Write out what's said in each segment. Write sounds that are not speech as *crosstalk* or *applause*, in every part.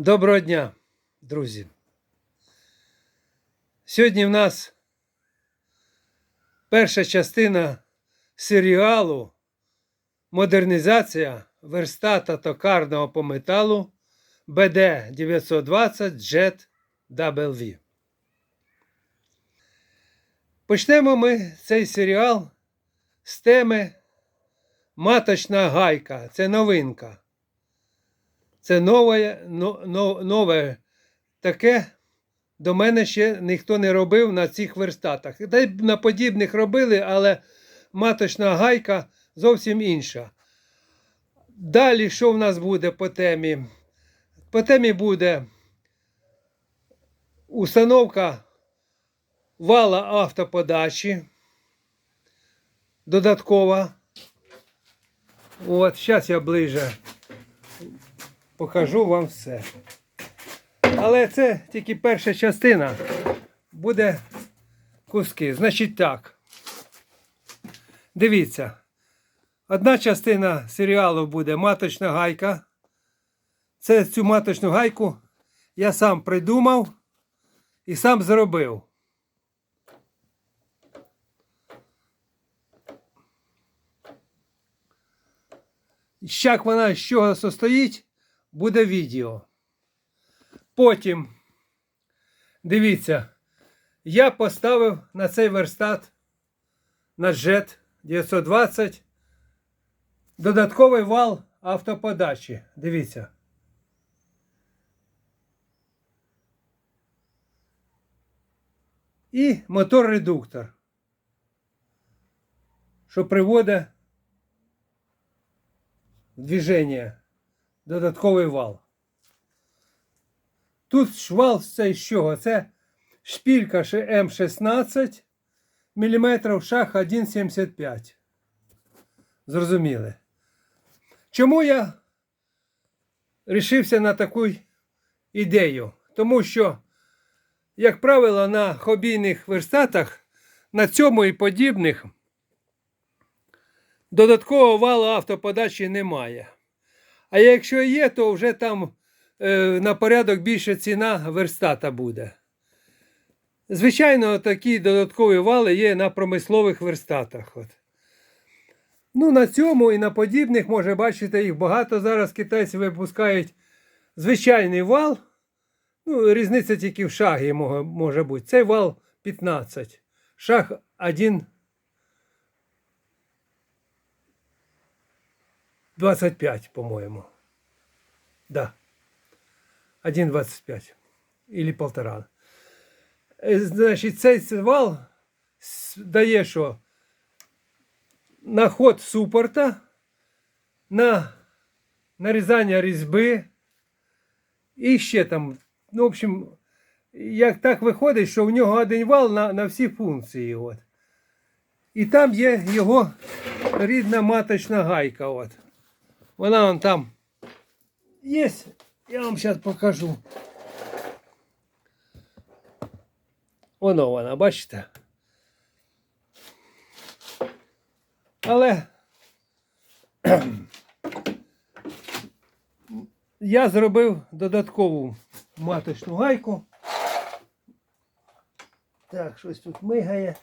Доброго дня, друзі. Сьогодні в нас перша частина серіалу Модернізація верстата токарного по металу БД 920 Jet WV. Почнемо ми цей серіал з теми Маточна гайка. Це новинка. Це нове, но- но- нове таке. До мене ще ніхто не робив на цих верстатах. Та й на подібних робили, але маточна гайка зовсім інша. Далі, що в нас буде по темі? По темі буде установка вала автоподачі. Додаткова. От, зараз я ближе покажу вам все. Але це тільки перша частина. Буде куски. Значить так. Дивіться. Одна частина серіалу буде маточна гайка. Це цю маточну гайку я сам придумав і сам зробив. Як вона з чого состоїть, буде відео. Потім, дивіться, я поставив на цей верстат на JET 920 додатковий вал автоподачі. Дивіться. І мотор-редуктор, що приводить в движення додатковий вал. Тут швал це з чого? Це шпілька М16 мм, шах 1,75. Зрозуміли. Чому я рішився на таку ідею? Тому що, як правило, на хобійних верстатах, на цьому і подібних, додаткового валу автоподачі немає. А якщо є, то вже там е, на порядок більше ціна верстата буде. Звичайно, такі додаткові вали є на промислових верстатах. От. Ну, на цьому і на подібних, може, бачите, їх багато зараз китайці випускають звичайний вал. Ну, різниця тільки в шагі може, бути. Цей вал 15. Шаг 1. 25, по-моему. Да. 1,25. Или полтора. Значить, цей вал дає що? На ход супорта, на нарізання різьби. І ще там, ну, в общем, як так виходить, що в нього один вал на, на всі функції. От. І там є його рідна маточна гайка. От. Вона вон там є. Я вам зараз покажу. Воно вона, бачите? Але *clears throat* я зробив додаткову маточну гайку. Так, щось тут мигає.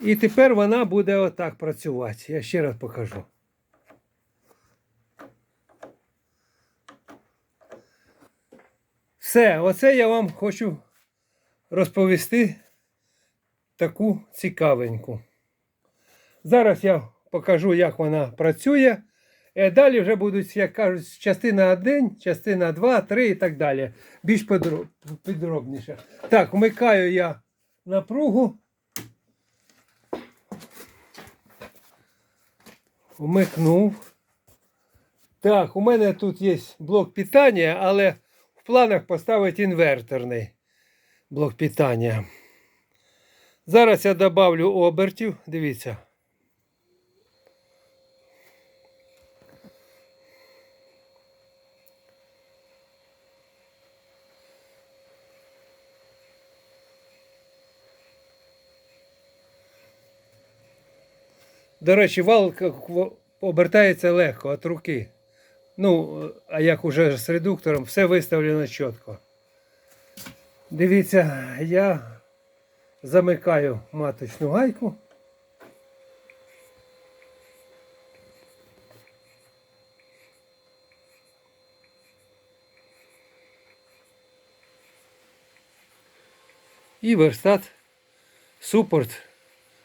І тепер вона буде отак працювати. Я ще раз покажу. Все, оце я вам хочу розповісти таку цікавеньку. Зараз я покажу, як вона працює. Е, Далі вже будуть, як кажуть, частина 1, частина 2, 3 і так далі. Більш подро- підробніше. Так, вмикаю я напругу. Вмикнув. Так, у мене тут є блок питання, але в планах поставити інверторний блок питання. Зараз я добавлю обертів. Дивіться. До речі, вал обертається легко від руки. Ну, а як уже з редуктором, все виставлено чітко. Дивіться, я замикаю маточну гайку. І верстат, супорт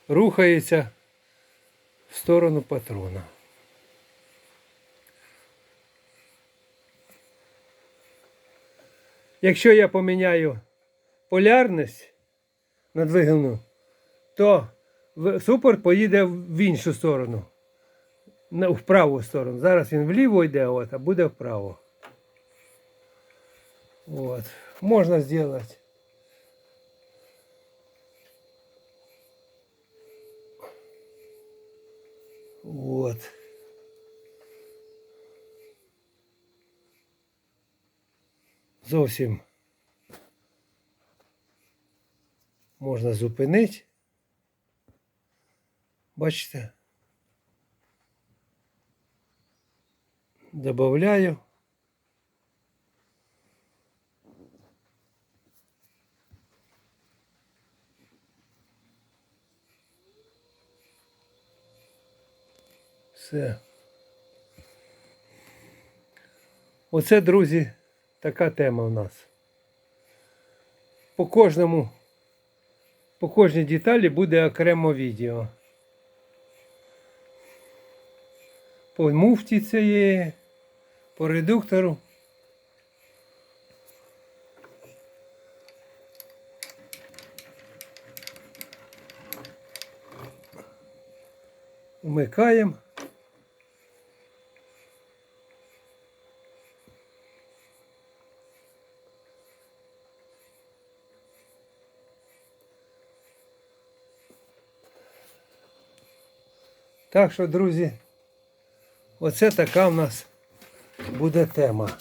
рухається в сторону патрона. Якщо я поміняю полярність на двигуну, то супорт поїде в іншу сторону. В праву сторону. Зараз він вліво йде, от, а буде вправо. От. Можна зробити. Вот. Зовсім можна зупинити. Бачите? Добавляю. Все. Оце, друзі, така тема в нас. По кожному, по кожній деталі буде окремо відео. По муфті цієї, по редуктору. Вмикаємо. Так що, друзі, оце така в нас буде тема.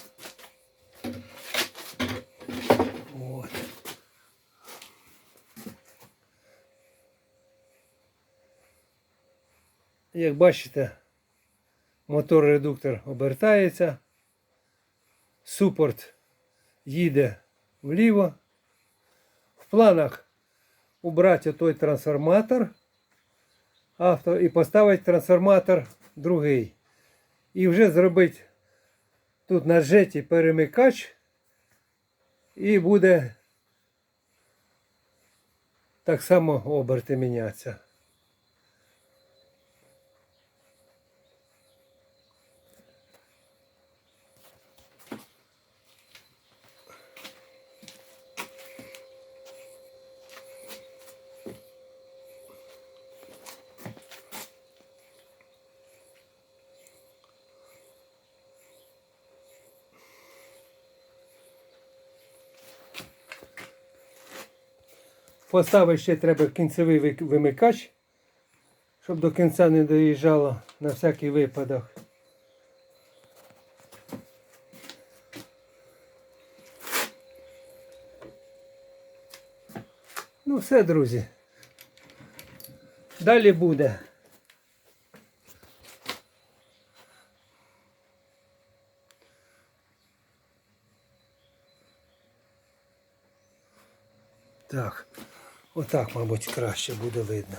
От. Як бачите, мотор-редуктор обертається, супорт їде вліво. В планах убрати той трансформатор авто і поставити трансформатор другий. І вже зробити тут на жеті перемикач. І буде так само оберти мінятися. Поставити ще треба кінцевий вимикач, щоб до кінця не доїжджало на всякий випадок. Ну все, друзі. Далі буде. Так, отак, мабуть, краще буде видно.